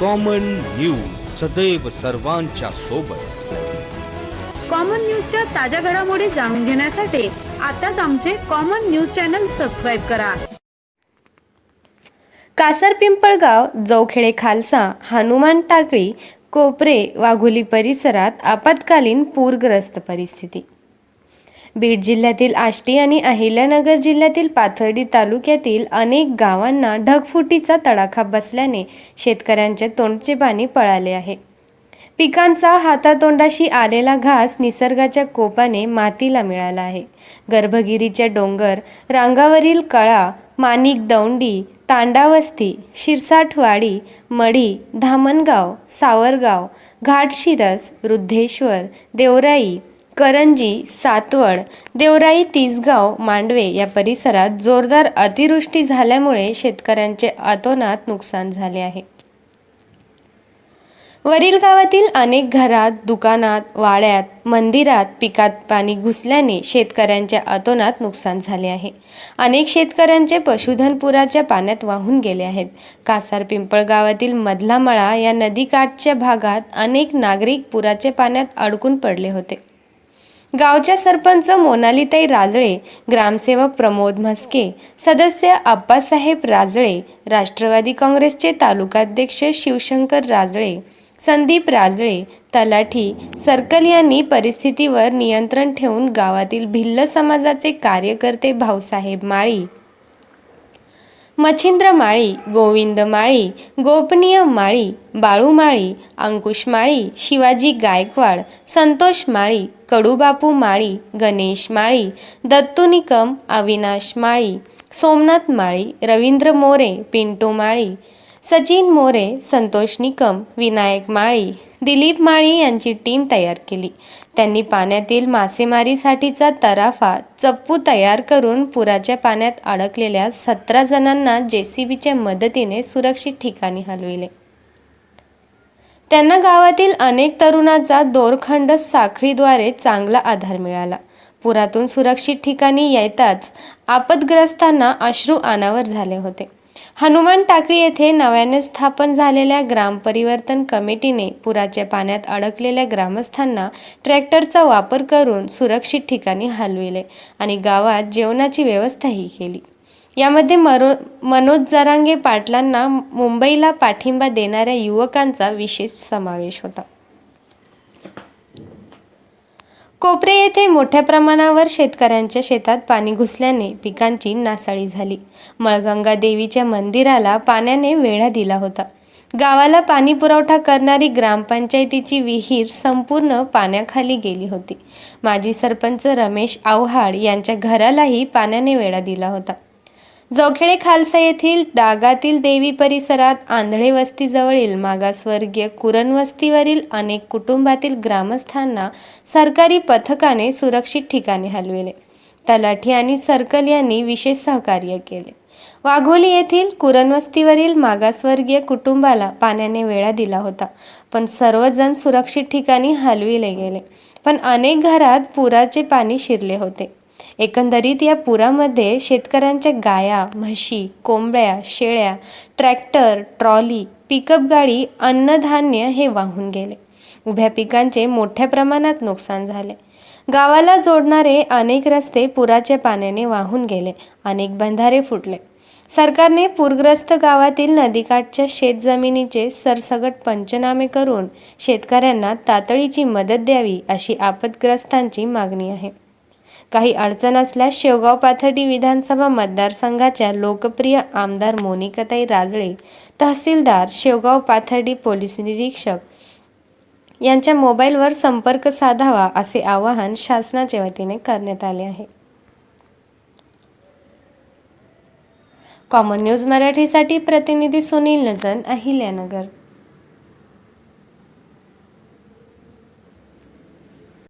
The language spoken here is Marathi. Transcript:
कॉमन न्यूज सदैव सर्वांच्या सोबत. कॉमन न्यूजच्या ताज्या घडामोडी जाणून घेण्यासाठी आताच आमचे कॉमन न्यूज चॅनल सबस्क्राईब करा. कासार पिंपळगाव जवखेडे खालसा हनुमान टाकळी कोपरे वाघोली परिसरात आपत्कालीन पूरग्रस्त परिस्थिती. बीड जिल्ह्यातील आष्टी आणि अहिल्यानगर जिल्ह्यातील पाथर्डी तालुक्यातील अनेक गावांना ढगफुटीचा तडाखा बसल्याने शेतकऱ्यांचे तोंडचे पाणी पळाले आहे. पिकांचा हातातोंडाशी आलेला घास निसर्गाच्या कोपाने मातीला मिळाला आहे. गर्भगिरीच्या डोंगर रांगावरील कळा माणिक दौंडी तांडावस्ती शिरसाठवाडी मढी धामणगाव सावरगाव घाटशिरस रुद्धेश्वर देवराई करंजी सातवड देवराई तिसगाव मांडवे या परिसरात जोरदार अतिवृष्टी झाल्यामुळे शेतकऱ्यांचे अतोनात नुकसान झाले आहे. वरील गावातील अनेक घरात दुकानात वाड्यात मंदिरात पिकात पाणी घुसल्याने शेतकऱ्यांच्या अतोनात नुकसान झाले आहे. अनेक शेतकऱ्यांचे पशुधन पुराच्या पाण्यात वाहून गेले आहेत. कासार पिंपळ गावातील मधला मळा या नदीकाठच्या भागात अनेक नागरिक पुराच्या पाण्यात अडकून पडले होते. गावच्या सरपंच मोनालीताई राजळे ग्रामसेवक प्रमोद म्हस्के सदस्य आप्पासाहेब राजळे राष्ट्रवादी काँग्रेसचे तालुकाध्यक्ष शिवशंकर राजळे संदीप राजळे तलाठी सर्कल यांनी परिस्थितीवर नियंत्रण ठेवून गावातील भिल्ल समाजाचे कार्यकर्ते भाऊसाहेब माळी मच्छिंद्र माळी गोविंद माळी गोपनीय माळी बाळू माळी अंकुश माळी शिवाजी गायकवाड संतोष माळी कडूबापू माळी गणेश माळी दत्तू निकम अविनाश माळी सोमनाथ माळी रवींद्र मोरे पिंटू माळी सचिन मोरे संतोष निकम विनायक माळी दिलीप माळी यांची टीम तयार केली. त्यांनी पाण्यातील मासेमारीसाठीचा तराफा चप्पू तयार करून पुराच्या पाण्यात अडकलेल्या सतरा जणांना जेसीबीच्या मदतीने सुरक्षित ठिकाणी हलविले. त्यांना गावातील अनेक तरुणाचा दोरखंड साखळीद्वारे चांगला आधार मिळाला. पुरातून सुरक्षित ठिकाणी येताच आपदग्रस्तांना अश्रू अनावर झाले होते. हनुमान टाकळी येथे नव्याने स्थापन झालेल्या ग्रामपरिवर्तन कमिटीने पुराच्या पाण्यात अडकलेल्या ग्रामस्थांना ट्रॅक्टरचा वापर करून सुरक्षित ठिकाणी हलविले आणि गावात जेवणाची व्यवस्थाही केली. यामध्ये मरो मनोज जरांगे पाटलांना मुंबईला पाठिंबा देणाऱ्या युवकांचा विशेष समावेश होता. कोपरे येथे मोठ्या प्रमाणावर शेतकऱ्यांच्या शेतात पाणी घुसल्याने पिकांची नासाडी झाली. मळगंगा देवीच्या मंदिराला पाण्याने वेढा दिला होता. गावाला पाणी पुरवठा करणारी ग्रामपंचायतीची विहीर संपूर्ण पाण्याखाली गेली होती. माजी सरपंच रमेश आव्हाड यांच्या घरालाही पाण्याने वेढा दिला होता. जवखेडे खालसा येथील डागातील देवी परिसरात आंधळे वस्तीजवळील मागासवर्गीय कुरणवस्तीवरील अनेक कुटुंबातील ग्रामस्थांना सरकारी पथकाने सुरक्षित ठिकाणी हलविले. तलाठी आणि सर्कल यांनी विशेष सहकार्य केले. वाघोली येथील कुरणवस्तीवरील मागासवर्गीय कुटुंबाला पाण्याने वेढा दिला होता पण सर्वजण सुरक्षित ठिकाणी हलविले गेले. पण अनेक घरात पुराचे पाणी शिरले होते. एकंदरीत या पुरामध्ये शेतकऱ्यांच्या गाया म्हशी कोंबड्या शेळ्या ट्रॅक्टर ट्रॉली पिकअप गाडी अन्नधान्य हे वाहून गेले. उभ्या पिकांचे मोठ्या प्रमाणात नुकसान झाले. गावाला जोडणारे अनेक रस्ते पुराच्या पाण्याने वाहून गेले. अनेक बंधारे फुटले. सरकारने पूरग्रस्त गावातील नदीकाठच्या शेतजमिनीचे सरसगट पंचनामे करून शेतकऱ्यांना तातडीची मदत द्यावी अशी आपदग्रस्तांची मागणी आहे. काही अडचण असल्यास शेवगाव पाथर्डी विधानसभा मतदारसंघाच्या लोकप्रिय आमदार मोनिकाताई राजळे तहसीलदार शेवगाव पाथर्डी पोलीस निरीक्षक यांच्या मोबाईलवर संपर्क साधावा असे आवाहन शासनाच्या वतीने करण्यात आले आहे. कॉमन न्यूज मराठीसाठी प्रतिनिधी सुनील नजन अहिल्यानगर.